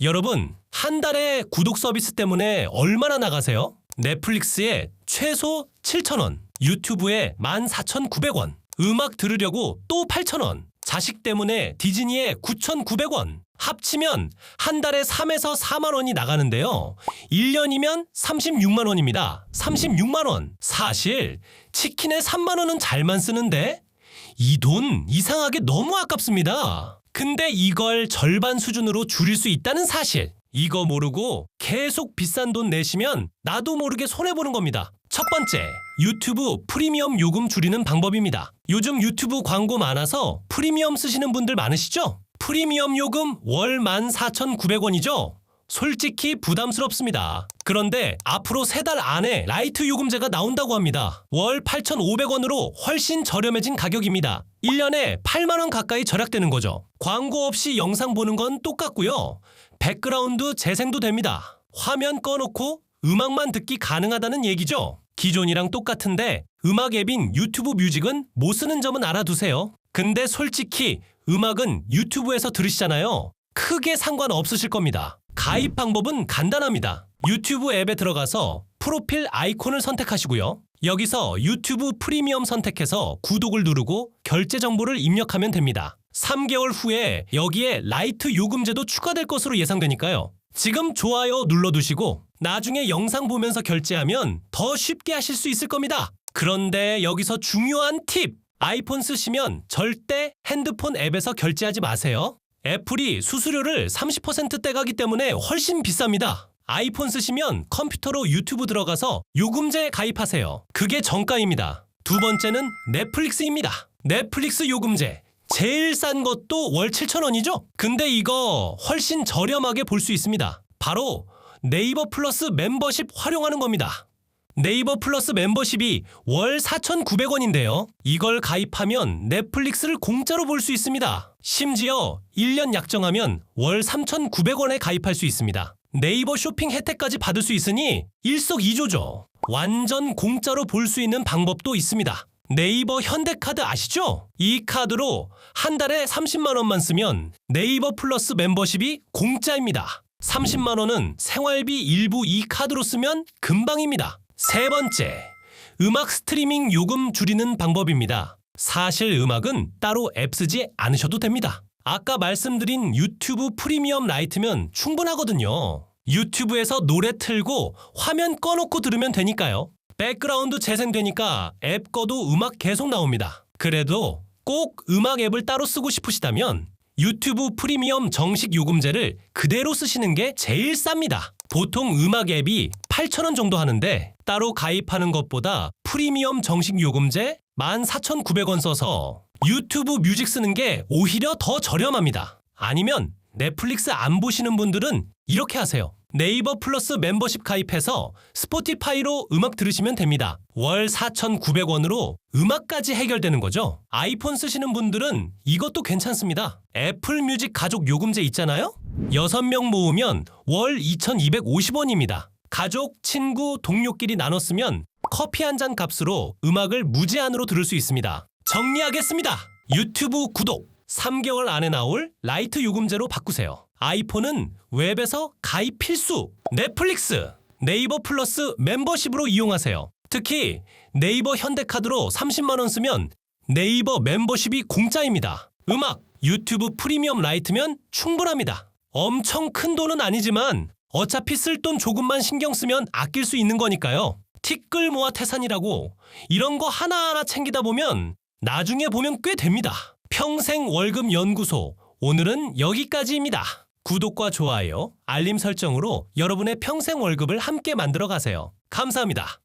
여러분, 한 달에 구독 서비스 때문에 얼마나 나가세요? 넷플릭스에 최소 7,000원, 유튜브에 14,900원, 음악 들으려고 또 8,000원, 자식 때문에 디즈니에 9,900원, 합치면 한 달에 3에서 4만 원이 나가는데요. 1년이면 36만 원입니다. 36만 원. 사실 치킨에 3만 원은 잘만 쓰는데 이 돈 이상하게 너무 아깝습니다. 근데 이걸 절반 수준으로 줄일 수 있다는 사실. 이거 모르고 계속 비싼 돈 내시면 나도 모르게 손해보는 겁니다. 첫 번째, 유튜브 프리미엄 요금 줄이는 방법입니다. 요즘 유튜브 광고 많아서 프리미엄 쓰시는 분들 많으시죠? 프리미엄 요금 월 14,900원이죠? 솔직히 부담스럽습니다. 그런데 앞으로 세 달 안에 라이트 요금제가 나온다고 합니다. 월 8,500원으로 훨씬 저렴해진 가격입니다. 1년에 8만원 가까이 절약되는 거죠. 광고 없이 영상 보는 건 똑같고요. 백그라운드 재생도 됩니다. 화면 꺼놓고 음악만 듣기 가능하다는 얘기죠. 기존이랑 똑같은데 음악 앱인 유튜브 뮤직은 못 쓰는 점은 알아두세요. 근데 솔직히 음악은 유튜브에서 들으시잖아요. 크게 상관없으실 겁니다. 가입 방법은 간단합니다. 유튜브 앱에 들어가서 프로필 아이콘을 선택하시고요. 여기서 유튜브 프리미엄 선택해서 구독을 누르고 결제 정보를 입력하면 됩니다. 3개월 후에 여기에 라이트 요금제도 추가될 것으로 예상되니까요. 지금 좋아요 눌러두시고 나중에 영상 보면서 결제하면 더 쉽게 하실 수 있을 겁니다. 그런데 여기서 중요한 팁! 아이폰 쓰시면 절대 핸드폰 앱에서 결제하지 마세요. 애플이 수수료를 30% 떼가기 때문에 훨씬 비쌉니다. 아이폰 쓰시면 컴퓨터로 유튜브 들어가서 요금제 가입하세요. 그게 정가입니다. 두 번째는 넷플릭스입니다. 넷플릭스 요금제. 제일 싼 것도 월 7,000원이죠? 근데 이거 훨씬 저렴하게 볼 수 있습니다. 바로 네이버 플러스 멤버십 활용하는 겁니다. 네이버 플러스 멤버십이 월 4,900원인데요. 이걸 가입하면 넷플릭스를 공짜로 볼 수 있습니다. 심지어 1년 약정하면 월 3,900원에 가입할 수 있습니다. 네이버 쇼핑 혜택까지 받을 수 있으니 일석이조죠. 완전 공짜로 볼 수 있는 방법도 있습니다. 네이버 현대카드 아시죠? 이 카드로 한 달에 30만 원만 쓰면 네이버 플러스 멤버십이 공짜입니다. 30만 원은 생활비 일부 이 카드로 쓰면 금방입니다. 세 번째, 음악 스트리밍 요금 줄이는 방법입니다. 사실 음악은 따로 앱 쓰지 않으셔도 됩니다. 아까 말씀드린 유튜브 프리미엄 라이트면 충분하거든요. 유튜브에서 노래 틀고 화면 꺼놓고 들으면 되니까요. 백그라운드 재생되니까 앱 꺼도 음악 계속 나옵니다. 그래도 꼭 음악 앱을 따로 쓰고 싶으시다면 유튜브 프리미엄 정식 요금제를 그대로 쓰시는 게 제일 쌉니다. 보통 음악 앱이 8,000원 정도 하는데 따로 가입하는 것보다 프리미엄 정식 요금제 14,900원 써서 유튜브 뮤직 쓰는 게 오히려 더 저렴합니다. 아니면 넷플릭스 안 보시는 분들은 이렇게 하세요. 네이버 플러스 멤버십 가입해서 스포티파이로 음악 들으시면 됩니다. 월 4,900원으로 음악까지 해결되는 거죠. 아이폰 쓰시는 분들은 이것도 괜찮습니다. 애플 뮤직 가족 요금제 있잖아요? 6명 모으면 월 2,250원입니다. 가족, 친구, 동료끼리 나눠 쓰면 커피 한 잔 값으로 음악을 무제한으로 들을 수 있습니다. 정리하겠습니다. 유튜브 구독 3개월 안에 나올 라이트 요금제로 바꾸세요. 아이폰은 웹에서 가입 필수 넷플릭스 네이버 플러스 멤버십으로 이용하세요. 특히 네이버 현대카드로 30만 원 쓰면 네이버 멤버십이 공짜입니다. 음악 유튜브 프리미엄 라이트면 충분합니다. 엄청 큰 돈은 아니지만 어차피 쓸 돈 조금만 신경 쓰면 아낄 수 있는 거니까요. 티끌 모아 태산이라고 이런 거 하나하나 챙기다 보면 나중에 보면 꽤 됩니다. 평생 월급 연구소 오늘은 여기까지입니다. 구독과 좋아요, 알림 설정으로 여러분의 평생 월급을 함께 만들어 가세요. 감사합니다.